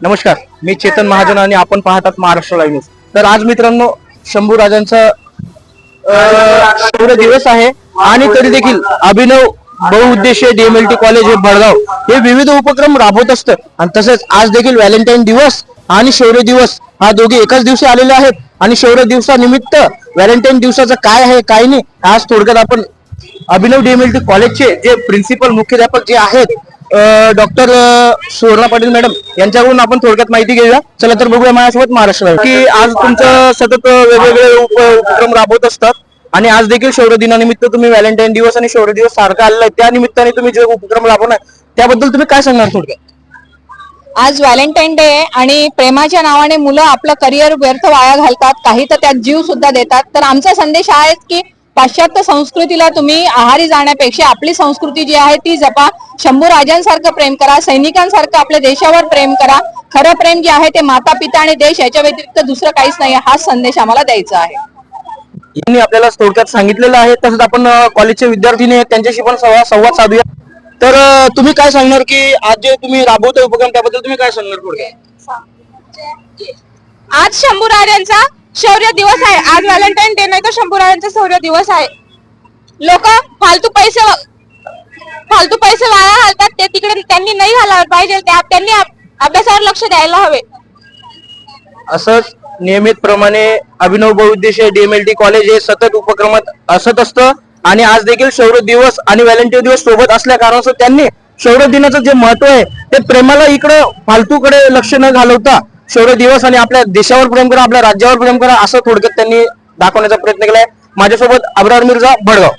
नमस्कार मी चेतन महाजन आणि आपण पाहतात महाराष्ट्र लाईव्ह न्यूज तर आज मित्रांनो शंभू राजांचा शौर्य दिवस आहे आणि तरी देखील अभिनव बहुउद्देशीय डीएमएलटी कॉलेज हे भडगाव हे विविध उपक्रम राबवत असतं. आणि तसेच आज देखील व्हॅलेंटाईन दिवस आणि शौर्य दिवस हा दोघे एकाच दिवशी आलेले आहेत. आणि शौर्य दिवसानिमित्त व्हॅलेंटाईन दिवसाचं काय आहे काय नाही आज थोडक्यात आपण अभिनव डीएमएलटी कॉलेजचे जे प्रिन्सिपल मुख्याध्यापक जे आहेत डॉक्टर सुवर्णा पाटील मॅडम यांच्याकडून आपण थोडक्यात माहिती घेऊया. चला तर बघूया माझ्यासोबत महाराष्ट्र की आज तुमचं सतत वेगवेगळे उपक्रम राबवत असतात आणि आज देखील शौर्य दिनानिमित्त तुम्ही व्हॅलेंटाईन दिवस आणि शौर्य दिवस सारखा आलेला आहे. त्या निमित्ताने तुम्ही जे उपक्रम राबवणार त्याबद्दल तुम्ही काय सांगणार थोडक्यात? आज व्हॅलेंटाईन डे आहे आणि प्रेमाच्या नावाने मुलं आपलं करिअर व्यर्थ वाया घालतात. काही तर त्यात जीव सुद्धा देतात. तर आमचा संदेश आहे की पाश्चात्य संस्कृतीला तुम्ही आहारी जाण्यापेक्षा आपली संस्कृती जी आहे ती जपा. शंभू राजांसारखं प्रेम करा सैनिकांसारखं आपल्या देशावर प्रेम करा. खरं प्रेम जे आहे ते माता पिता आणि देश याच्या व्यतिरिक्त दुसरं काहीच नाही हाच संदेश आम्हाला द्यायचा आहे. यांनी आपल्याला थोडक्यात सांगितलेलं आहे. तसंच आपण कॉलेजचे विद्यार्थीने त्यांच्याशी पण संवाद साधूया. तर तुम्ही काय सांगणार की आज जे तुम्ही राबवता उपक्रम त्याबद्दल तुम्ही काय सांगणार थोडक्यात? आज शंभूराजांचा शौर्य दिवस आहे. आज व्हॅलेंटाईन डे नाही तर शंभूरायांचा शौर्य दिवस आहे. लोक फालतू पैसे फालतू पैसे वाया घालतात. ते तिकडे त्यांनी नाही घालायला पाहिजे. त्यांनी अभ्यासावर लक्ष द्यायला हवे. असंच नियमित प्रमाणे अभिनव बहुउद्देशीय डीएमएलटी कॉलेज हे सतत उपक्रमात असत असतं. आणि आज देखील शौर्य दिवस आणि व्हॅलेंटाईन दिवस सोबत असल्या कारणास्तव त्यांनी शौर्य दिनाचं जे महत्त्व आहे ते प्रेमाला इकडं फालतूकडे लक्ष न घालवता शौर्य दिवस आणि आपल्या देशावर प्रेम करा आपल्या राज्यावर प्रेम करा असं थोडक्यात त्यांनी दाखवण्याचा प्रयत्न केलाय. माझ्यासोबत अब्रार मिर्झा भडगाव.